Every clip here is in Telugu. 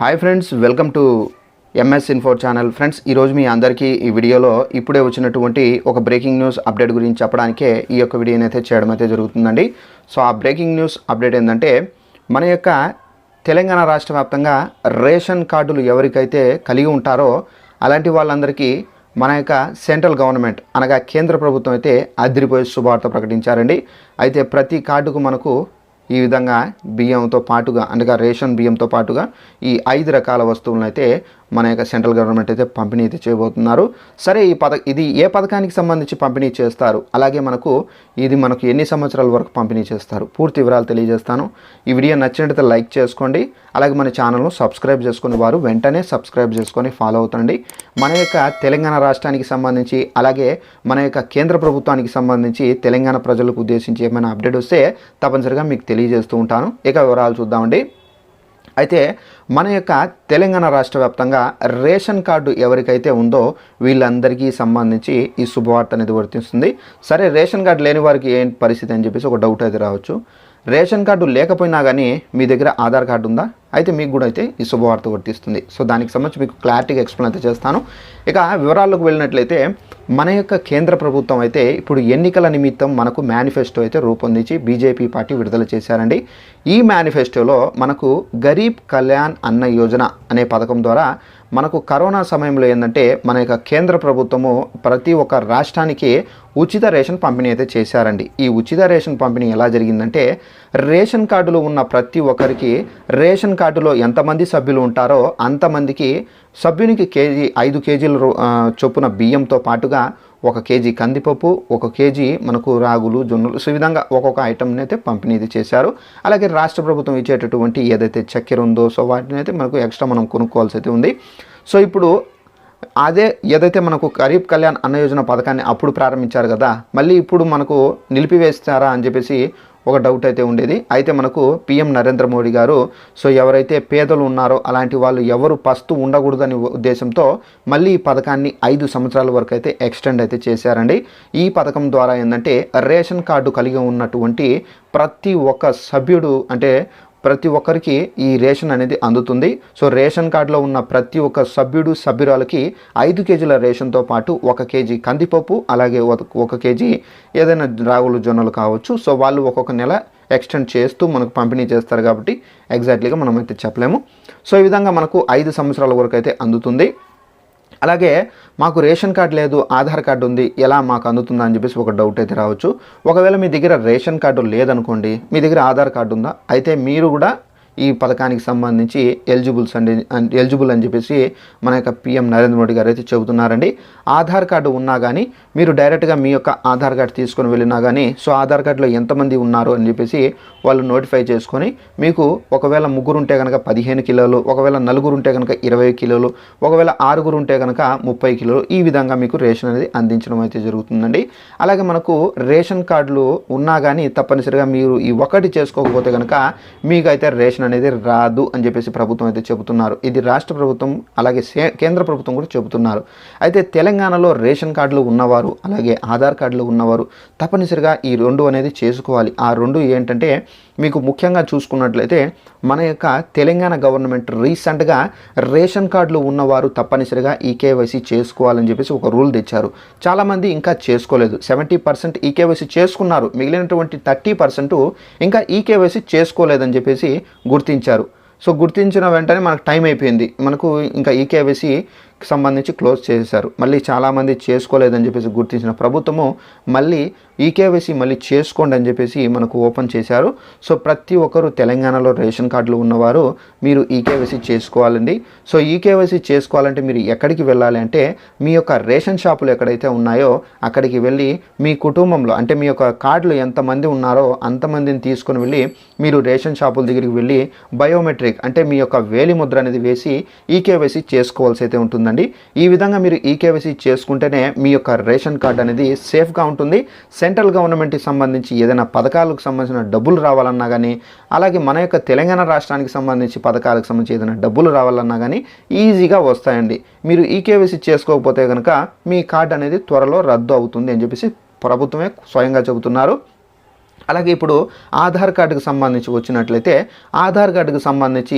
Hi friends welcome to MS info channel friends ఈరోజు మీ అందరికీ ఈ వీడియోలో ఇప్పుడే వచ్చినటువంటి ఒక బ్రేకింగ్ న్యూస్ అప్డేట్ గురించి చెప్పడానికే ఈ యొక్క వీడియోని అయితే చేయడం అయితే జరుగుతుందండి. సో ఆ బ్రేకింగ్ న్యూస్ అప్డేట్ ఏంటంటే మన యొక్క తెలంగాణ రాష్ట్ర వ్యాప్తంగా రేషన్ కార్డులు ఎవరికైతే కలిగి ఉంటారో అలాంటి వాళ్ళందరికీ మన యొక్క సెంట్రల్ గవర్నమెంట్ అనగా కేంద్ర ప్రభుత్వం అయితే అదిరిపోయే శుభవార్త ప్రకటించారండి. అయితే ప్రతి కార్డుకు మనకు ఈ విధంగా బియ్యంతో పాటుగా అనగా రేషన్ బియ్యంతో పాటుగా ఈ ఐదు రకాల వస్తువులను అయితే మన యొక్క సెంట్రల్ గవర్నమెంట్ అయితే పంపిణీ అయితే చేయబోతున్నారు. సరే ఈ పథ ఇది ఏ పథకానికి సంబంధించి పంపిణీ చేస్తారు? అలాగే మనకు ఇది మనకు ఎన్ని సంవత్సరాల వరకు పంపిణీ చేస్తారు? పూర్తి వివరాలు తెలియజేస్తాను. ఈ వీడియో నచ్చినట్లయితే లైక్ చేసుకోండి. అలాగే మన ఛానల్ను సబ్స్క్రైబ్ చేసుకునే వారు వెంటనే సబ్స్క్రైబ్ చేసుకొని ఫాలో అవుతండి. మన యొక్క తెలంగాణ రాష్ట్రానికి సంబంధించి అలాగే మన యొక్క కేంద్ర ప్రభుత్వానికి సంబంధించి తెలంగాణ ప్రజలకు ఉద్దేశించి ఏమైనా అప్డేట్ వస్తే తప్పనిసరిగా మీకు తెలియజేస్తూ ఉంటాను. ఇక వివరాలు చూద్దామండి. అయితే మన యొక్క తెలంగాణ రాష్ట్ర వ్యాప్తంగా రేషన్ కార్డు ఎవరికైతే ఉందో వీళ్ళందరికీ సంబంధించి ఈ శుభవార్త అనేది వర్తిస్తుంది. సరే రేషన్ కార్డు లేని వారికి ఏంటి పరిస్థితి అని చెప్పేసి ఒక డౌట్ అయితే రావచ్చు. రేషన్ కార్డు లేకపోయినా కానీ మీ దగ్గర ఆధార్ కార్డు ఉందా? అయితే మీకు కూడా అయితే ఈ శుభవార్త వర్తిస్తుంది. సో దానికి సంబంధించి మీకు క్లారిటీగా ఎక్స్ప్లెయిన్ అయితే చేస్తాను. ఇక వివరాల్లోకి వెళ్ళినట్లయితే మన యొక్క కేంద్ర ప్రభుత్వం అయితే ఇప్పుడు ఎన్నికల నిమిత్తం మనకు మేనిఫెస్టో అయితే రూపొందించి బీజేపీ పార్టీ విడుదల చేశారండి. ఈ మేనిఫెస్టోలో మనకు గరీబ్ కళ్యాణ్ అన్న యోజన అనే పథకం ద్వారా మనకు కరోనా సమయంలో ఏంటంటే మన యొక్క కేంద్ర ప్రభుత్వము ప్రతి ఒక్క రాష్ట్రానికి ఉచిత రేషన్ పంపిణీ అయితే చేశారండి. ఈ ఉచిత రేషన్ పంపిణీ ఎలా జరిగిందంటే రేషన్ కార్డులు ఉన్న ప్రతి ఒక్కరికి రేషన్ కార్డులో ఎంతమంది సభ్యులు ఉంటారో అంతమందికి సభ్యునికి కేజీ ఐదు కేజీల రో- చొప్పున బియ్యంతో పాటుగా ఒక కేజీ కందిపప్పు ఒక కేజీ మనకు రాగులు జొన్నలు సో ఈ విధంగా ఒక్కొక్క ఐటమ్ని అయితే పంపిణీ చేశారు. అలాగే రాష్ట్ర ప్రభుత్వం ఇచ్చేటటువంటి ఏదైతే చక్కెర ఉందో సో వాటిని అయితే మనకు ఎక్స్ట్రా మనం కొనుక్కోవాల్సి అయితే ఉంది. సో ఇప్పుడు అదే ఏదైతే మనకు గరీబ్ కళ్యాణ్ అన్న యోజన పథకాన్ని అప్పుడు ప్రారంభించారు కదా మళ్ళీ ఇప్పుడు మనకు నిలిపివేస్తారా అని చెప్పేసి ఒక డౌట్ అయితే ఉండేది. అయితే మనకు పిఎం నరేంద్ర మోడీ గారు సో ఎవరైతే పేదలు ఉన్నారో అలాంటి వాళ్ళు ఎవరు పస్తు ఉండకూడదని ఉద్దేశంతో మళ్ళీ ఈ పథకాన్ని ఐదు సంవత్సరాల వరకు అయితే ఎక్స్టెండ్ అయితే చేశారండి. ఈ పథకం ద్వారా ఏంటంటే రేషన్ కార్డు కలిగి ఉన్నటువంటి ప్రతి ఒక్క సభ్యుడు అంటే ప్రతి ఒక్కరికి ఈ రేషన్ అనేది అందుతుంది. సో రేషన్ కార్డులో ఉన్న ప్రతి ఒక్క సభ్యుడు సభ్యురాలకి ఐదు కేజీల రేషన్తో పాటు ఒక కేజీ కందిపప్పు అలాగే ఒక- కేజీ ఏదైనా రాగులు జొన్నలు కావచ్చు. సో వాళ్ళు ఒక్కొక్క నెల ఎక్స్టెండ్ చేస్తూ మనకు పంపిణీ చేస్తారు కాబట్టి ఎగ్జాక్ట్లీగా మనం అయితే చెప్పలేము. సో ఈ విధంగా మనకు ఐదు సంవత్సరాల వరకు అయితే అందుతుంది. అలాగే మాకు రేషన్ కార్డు లేదు ఆధార్ కార్డు ఉంది ఎలా మాకు అందుతుందా అని చెప్పేసి ఒక డౌట్ అయితే రావచ్చు. ఒకవేళ మీ దగ్గర రేషన్ కార్డు లేదనుకోండి మీ దగ్గర ఆధార్ కార్డు ఉందా? అయితే మీరు కూడా ఈ పథకానికి సంబంధించి ఎలిజిబుల్స్ అండి ఎలిజిబుల్ అని చెప్పేసి మన యొక్క పిఎం నరేంద్ర మోడీ గారు అయితే చెబుతున్నారండి. ఆధార్ కార్డు ఉన్నా కానీ మీరు డైరెక్ట్గా మీ యొక్క ఆధార్ కార్డు తీసుకొని వెళ్ళినా కానీ సో ఆధార్ కార్డులో ఎంతమంది ఉన్నారు అని చెప్పేసి వాళ్ళు నోటిఫై చేసుకొని మీకు ఒకవేళ ముగ్గురు ఉంటే కనుక పదిహేను కిలోలు ఒకవేళ నలుగురు ఉంటే కనుక ఇరవై కిలోలు ఒకవేళ ఆరుగురు ఉంటే కనుక ముప్పై కిలోలు ఈ విధంగా మీకు రేషన్ అనేది అందించడం అయితే జరుగుతుందండి. అలాగే మనకు రేషన్ కార్డులు ఉన్నా కానీ తప్పనిసరిగా మీరు ఈ ఒకటి చేసుకోకపోతే కనుక మీకు అయితే రేషన్ అనేది రాదు అని చెప్పేసి ప్రభుత్వం అయితే చెబుతున్నారు. ఇది రాష్ట్ర ప్రభుత్వం అలాగే కేంద్ర ప్రభుత్వం కూడా చెబుతున్నారు. అయితే తెలంగాణలో రేషన్ కార్డులు ఉన్నవారు అలాగే ఆధార్ కార్డులు ఉన్నవారు తప్పనిసరిగా ఈ రెండు అనేది చేసుకోవాలి. ఆ రెండు ఏంటంటే మీకు ముఖ్యంగా చూసుకున్నట్లయితే మన యొక్క తెలంగాణ గవర్నమెంట్ రీసెంట్గా రేషన్ కార్డులు ఉన్నవారు తప్పనిసరిగా ఈ కేవైసీ చేసుకోవాలని చెప్పేసి ఒక రూల్ తెచ్చారు. చాలామంది ఇంకా చేసుకోలేదు. సెవెంటీ పర్సెంట్ ఈ కేవైసీ చేసుకున్నారు. మిగిలినటువంటి థర్టీ పర్సెంట్ ఇంకా ఈ చేసుకోలేదని చెప్పేసి గుర్తించారు. సో గుర్తించిన వెంటనే మనకు టైం అయిపోయింది. మనకు ఇంకా ఈ సంబంధించి క్లోజ్ చేశారు. మళ్ళీ చాలామంది చేసుకోలేదని చెప్పేసి గుర్తించిన ప్రభుత్వము మళ్ళీ ఈ కేవైసీ మళ్ళీ చేసుకోండి అని చెప్పేసి మనకు ఓపెన్ చేశారు. సో ప్రతి ఒక్కరు తెలంగాణలో రేషన్ కార్డులు ఉన్నవారు మీరు ఈ కేవైసీ చేసుకోవాలండి. సో ఈ కేవైసీ చేసుకోవాలంటే మీరు ఎక్కడికి వెళ్ళాలి అంటే మీ యొక్క రేషన్ షాపులు ఎక్కడైతే ఉన్నాయో అక్కడికి వెళ్ళి మీ కుటుంబంలో అంటే మీ యొక్క కార్డులు ఎంతమంది ఉన్నారో అంతమందిని తీసుకొని వెళ్ళి మీరు రేషన్ షాపుల దగ్గరికి వెళ్ళి బయోమెట్రిక్ అంటే మీ యొక్క వేలి ముద్ర అనేది వేసి ఈ కేవైసీ చేసుకోవాల్సి అయితే ఉంటుందండి. ఈ విధంగా మీరు ఈ కేవైసీ చేసుకుంటేనే మీ యొక్క రేషన్ కార్డు అనేది సేఫ్గా ఉంటుంది. సెంట్రల్ గవర్నమెంట్కి సంబంధించి ఏదైనా పథకాలకు సంబంధించిన డబ్బులు రావాలన్నా కానీ అలాగే మన యొక్క తెలంగాణ రాష్ట్రానికి సంబంధించి పథకాలకు సంబంధించి ఏదైనా డబ్బులు రావాలన్నా కానీ ఈజీగా వస్తాయండి. మీరు ఈ కేవైసీ చేసుకోకపోతే కనుక మీ కార్డు అనేది త్వరలో రద్దు అవుతుంది అని చెప్పేసి ప్రభుత్వమే స్వయంగా చెబుతున్నారు. అలాగే ఇప్పుడు ఆధార్ కార్డుకు సంబంధించి వచ్చినట్లయితే ఆధార్ కార్డుకు సంబంధించి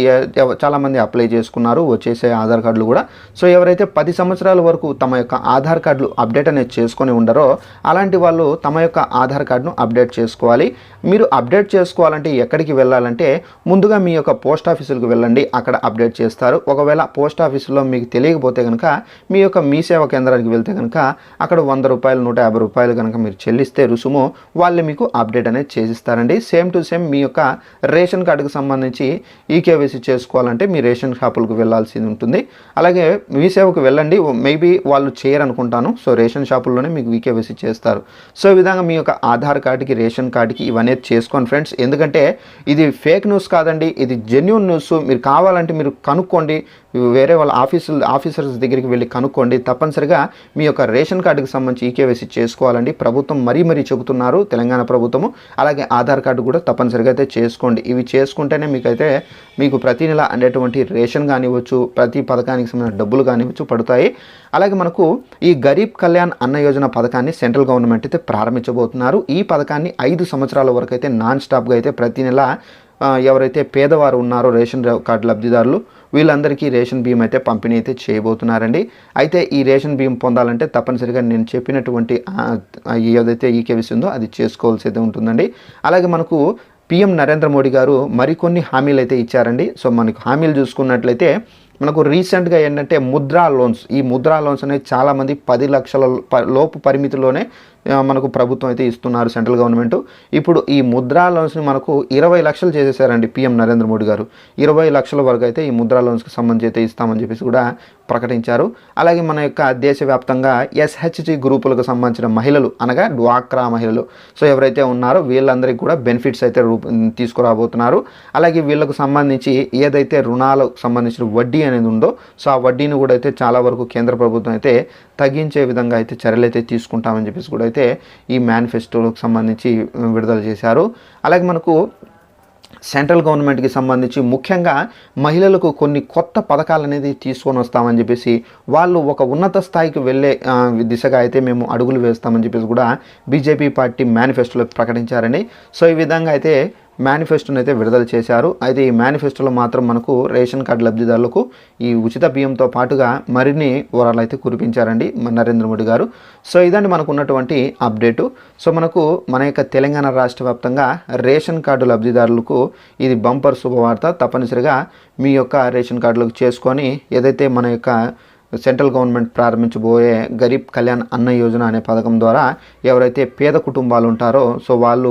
చాలామంది అప్లై చేసుకున్నారు వచ్చేసే ఆధార్ కార్డులు కూడా. సో ఎవరైతే పది సంవత్సరాల వరకు తమ యొక్క ఆధార్ కార్డులు అప్డేట్ అనేది చేసుకొని ఉండరో అలాంటి వాళ్ళు తమ యొక్క ఆధార్ కార్డును అప్డేట్ చేసుకోవాలి. మీరు అప్డేట్ చేసుకోవాలంటే ఎక్కడికి వెళ్ళాలంటే ముందుగా మీ యొక్క పోస్ట్ ఆఫీసులకు వెళ్ళండి అక్కడ అప్డేట్ చేస్తారు. ఒకవేళ పోస్ట్ ఆఫీసులో మీకు తెలియకపోతే కనుక మీ యొక్క మీ సేవ కేంద్రానికి వెళ్తే కనుక అక్కడ వంద రూపాయలు నూట యాభై రూపాయలు కనుక మీరు చెల్లిస్తే రుసుము వాళ్ళు మీకు అప్డేట్ అనేది చేసిస్తారండి. సేమ్ టు సేమ్ మీ యొక్క రేషన్ కార్డుకు సంబంధించి ఈకేవైసీ చేసుకోవాలంటే మీ రేషన్ షాపులకు వెళ్ళాల్సి ఉంటుంది. అలాగే మీ సేవకు వెళ్ళండి. మేబీ వాళ్ళు చేయరనుకుంటాను. సో రేషన్ షాపుల్లోనే మీకు ఈకేవైసీ చేస్తారు. సో ఈ విధంగా మీ యొక్క ఆధార్ కార్డుకి రేషన్ కార్డుకి ఇవన్నీ చేసుకోండి ఫ్రెండ్స్. ఎందుకంటే ఇది ఫేక్ న్యూస్ కాదండి. ఇది జెన్యున్ న్యూస్ మీరు కావాలంటే మీరు కనుక్కోండి. వేరే వాళ్ళ ఆఫీసు ఆఫీసర్స్ దగ్గరికి వెళ్ళి కనుక్కోండి. తప్పనిసరిగా మీ యొక్క రేషన్ కార్డుకి సంబంధించి ఈకేవైసీ చేసుకోవాలండి. ప్రభుత్వం మరీ మరీ చెబుతున్నారు. తెలంగాణ ప్రభుత్వము అలాగే ఆధార్ కార్డు కూడా తప్పనిసరిగా అయితే చేసుకోండి. ఇవి చేసుకుంటేనే మీకైతే మీకు ప్రతి నెల అనేటువంటి రేషన్ కానివ్వచ్చు ప్రతి పథకానికి సంబంధించిన డబ్బులు కానివ్వచ్చు పడతాయి. అలాగే మనకు ఈ గరీబ్ కళ్యాణ్ అన్న యోజన పథకాన్ని సెంట్రల్ గవర్నమెంట్ అయితే ప్రారంభించబోతున్నారు. ఈ పథకాన్ని ఐదు సంవత్సరాల వరకు అయితే నాన్ స్టాప్గా అయితే ప్రతి నెల ఎవరైతే పేదవారు ఉన్నారో రేషన్ కార్డు లబ్ధిదారులు వీళ్ళందరికీ రేషన్ బియ్యం అయితే పంపిణీ అయితే చేయబోతున్నారండి. అయితే ఈ రేషన్ బియ్యం పొందాలంటే తప్పనిసరిగా నేను చెప్పినటువంటి ఏదైతే ఈకేవిసి ఉందో అది చేసుకోవాల్సి అయితే ఉంటుందండి. అలాగే మనకు పిఎం నరేంద్ర మోడీ గారు మరికొన్ని హామీలు అయితే ఇచ్చారండి. సో మనకు హామీలు చూసుకున్నట్లయితే మనకు రీసెంట్గా ఏంటంటే ముద్రా లోన్స్ ఈ ముద్రా లోన్స్ అనేవి చాలామంది పది లక్షల ప- లోపు పరిమితిలోనే మనకు ప్రభుత్వం అయితే ఇస్తున్నారు సెంట్రల్ గవర్నమెంట్. ఇప్పుడు ఈ ముద్రా లోన్స్ని మనకు ఇరవై లక్షలు చేసేసారండి పిఎం నరేంద్ర మోడీ గారు. ఇరవై లక్షల వరకు అయితే ఈ ముద్రా లోన్స్కి సంబంధించి అయితే ఇస్తామని చెప్పేసి కూడా ప్రకటించారు. అలాగే మన యొక్క దేశవ్యాప్తంగా ఎస్హెచ్జి గ్రూపులకు సంబంధించిన మహిళలు అనగా డ్వాక్రా మహిళలు. సో ఎవరైతే ఉన్నారో వీళ్ళందరికీ కూడా బెనిఫిట్స్ అయితే రూప తీసుకురాబోతున్నారు. అలాగే వీళ్ళకు సంబంధించి ఏదైతే రుణాలకు సంబంధించిన వడ్డీ అనేది ఉందో సో ఆ వడ్డీని కూడా అయితే చాలా వరకు కేంద్ర ప్రభుత్వం అయితే తగ్గించే విధంగా అయితే చర్యలు అయితే తీసుకుంటామని చెప్పేసి కూడా అయితే ఈ మేనిఫెస్టోలకు సంబంధించి విడుదల చేశారు. అలాగే మనకు సెంట్రల్ గవర్నమెంట్కి సంబంధించి ముఖ్యంగా మహిళలకు కొన్ని కొత్త పథకాలు అనేది తీసుకొని వస్తామని చెప్పేసి వాళ్ళు ఒక ఉన్నత స్థాయికి వెళ్ళే దిశగా అయితే మేము అడుగులు వేస్తామని చెప్పేసి కూడా బీజేపీ పార్టీ మేనిఫెస్టోలో ప్రకటించారండి. సో ఈ విధంగా అయితే మేనిఫెస్టోని అయితే విడుదల చేశారు. అయితే ఈ మేనిఫెస్టోలో మాత్రం మనకు రేషన్ కార్డు లబ్ధిదారులకు ఈ ఉచిత బియ్యంతో పాటుగా మరిన్ని వరాలు అయితే కురిపించారండి నరేంద్ర మోడీ గారు. సో ఇదండి మనకు ఉన్నటువంటి అప్డేటు. సో మనకు మన యొక్క తెలంగాణ రాష్ట్ర వ్యాప్తంగా రేషన్ కార్డు లబ్ధిదారులకు ఇది బంపర్ శుభవార్త. తప్పనిసరిగా మీ యొక్క రేషన్ కార్డులకు చేసుకొని ఏదైతే మన యొక్క సెంట్రల్ గవర్నమెంట్ ప్రారంభించబోయే గరీబ్ కళ్యాణ్ అన్న యోజన అనే పథకం ద్వారా ఎవరైతే పేద కుటుంబాలు ఉంటారో సో వాళ్ళు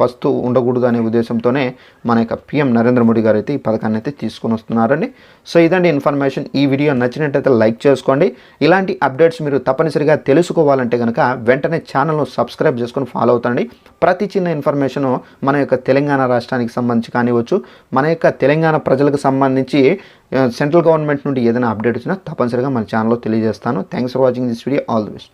పస్తు ఉండకూడదు అనే ఉద్దేశంతోనే మన యొక్క పిఎం నరేంద్ర మోడీ గారు అయితే ఈ పథకాన్ని అయితే తీసుకొని వస్తున్నారండి. సో ఇదండి ఇన్ఫర్మేషన్. ఈ వీడియో నచ్చినట్టయితే లైక్ చేసుకోండి. ఇలాంటి అప్డేట్స్ మీరు తప్పనిసరిగా తెలుసుకోవాలంటే కనుక వెంటనే ఛానల్ను సబ్స్క్రైబ్ చేసుకొని ఫాలో అవుతండి. ప్రతి చిన్న ఇన్ఫర్మేషను మన యొక్క తెలంగాణ రాష్ట్రానికి సంబంధించి కానివ్వచ్చు మన యొక్క తెలంగాణ ప్రజలకు సంబంధించి సెంట్రల్ గవర్నమెంట్ నుండి ఏదైనా అప్డేట్ వచ్చినా తప్పనిసరిగా మన ఛానల్లో తెలియజేస్తాను. Thanks for watching this video all the best